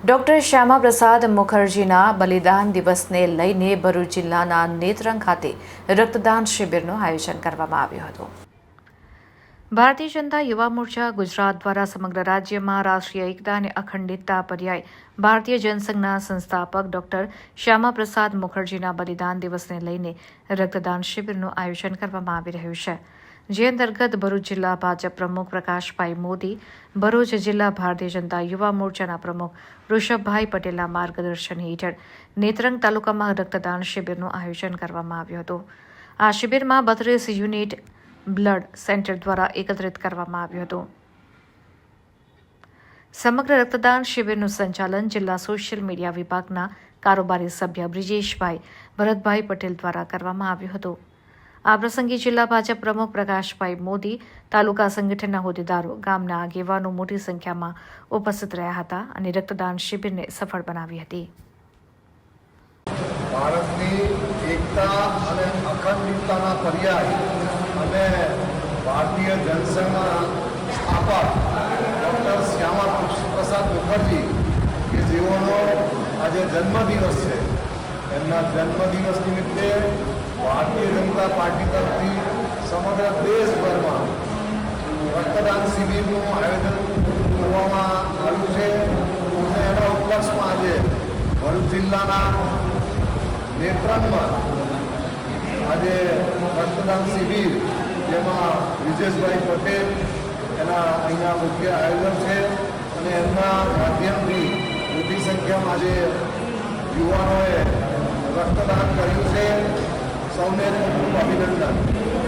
Doctor Shyamaprasad મુખર્જીના બલિદાન દિવસને લઈને ભરૂચ જિલ્લાના નેત્રંગ ખાતે રક્તદાન શિબિરનું આયોજન કરવામાં આવ્યું હતું. ભારતીય જનતા યુવા મોરચા ગુજરાત દ્વારા સમગ્ર રાજ્યમાં રાષ્ટ્રીય એકતા અને અખંડિતતા પર્યાય ભારતીય જનસંઘના સંસ્થાપક ડોક્ટર શ્યામાપ્રસાદ મુખર્જીના બલિદાન દિવસને લઈને રક્તદાન શિબિરનું આયોજન કરવામાં આવી રહ્યું છે. જે અંતર્ગત ભરૂચ જિલ્લા ભાજપ પ્રમુખ પ્રકાશભાઈ મોદી, ભરૂચ જિલ્લા ભારતીય જનતા યુવા મોરચાના પ્રમુખ ઋષભભાઈ પટેલના માર્ગદર્શન હેઠળ નેત્રંગ તાલુકામાં રક્તદાન શિબિરનું આયોજન કરવામાં આવ્યું હતું. આ શિબિરમાં બત્રીસ યુનિટ બ્લડ સેન્ટર દ્વારા એકત્રિત કરવામાં આવ્યું હતું. સમગ્ર રક્તદાન શિબિરનું સંચાલન જિલ્લા સોશિયલ મીડિયા વિભાગના કારોબારી સભ્ય બ્રિજેશભાઈ ભરતભાઈ પટેલ દ્વારા કરવામાં આવ્યું હતું. આ પ્રસંગે જિલ્લા ભાજપ પ્રમુખ પ્રકાશભાઈ મોદી, તાલુકા સંગઠનના હોદ્દેદારો, ગામના આગેવાનો મોટી સંખ્યામાં ઉપસ્થિત રહ્યા હતા અને રક્તદાન શિબિરને સફળ બનાવી હતી. ભારતની એકતા અને અખંડિતતાના પર્યાય અને ભારતીય જનસંઘના સ્થાપક ડૉક્ટર શ્યામા પ્રસાદ મુખર્જી, કે જેઓનો આજે જન્મદિવસ છે. એમના જન્મદિવસ નિમિત્તે ભારતીય જનતા પાર્ટી તરફથી સમગ્ર દેશભરમાં રક્તદાન શિબિરનું આયોજન કરવામાં આવ્યું છે અને એના ઉપલક્ષમાં આજે ભરૂચ જિલ્લાના નેત્રંગમાં આજે રક્તદાન શિબિર, જેમાં વિજેશભાઈ પટેલ એના અહીંયા મુખ્ય આયોજન છે અને એમના માધ્યમથી મોટી સંખ્યામાં આજે યુવાનોએ રક્તદાન કર્યું છે. સૌને ખૂબ અભિનંદન.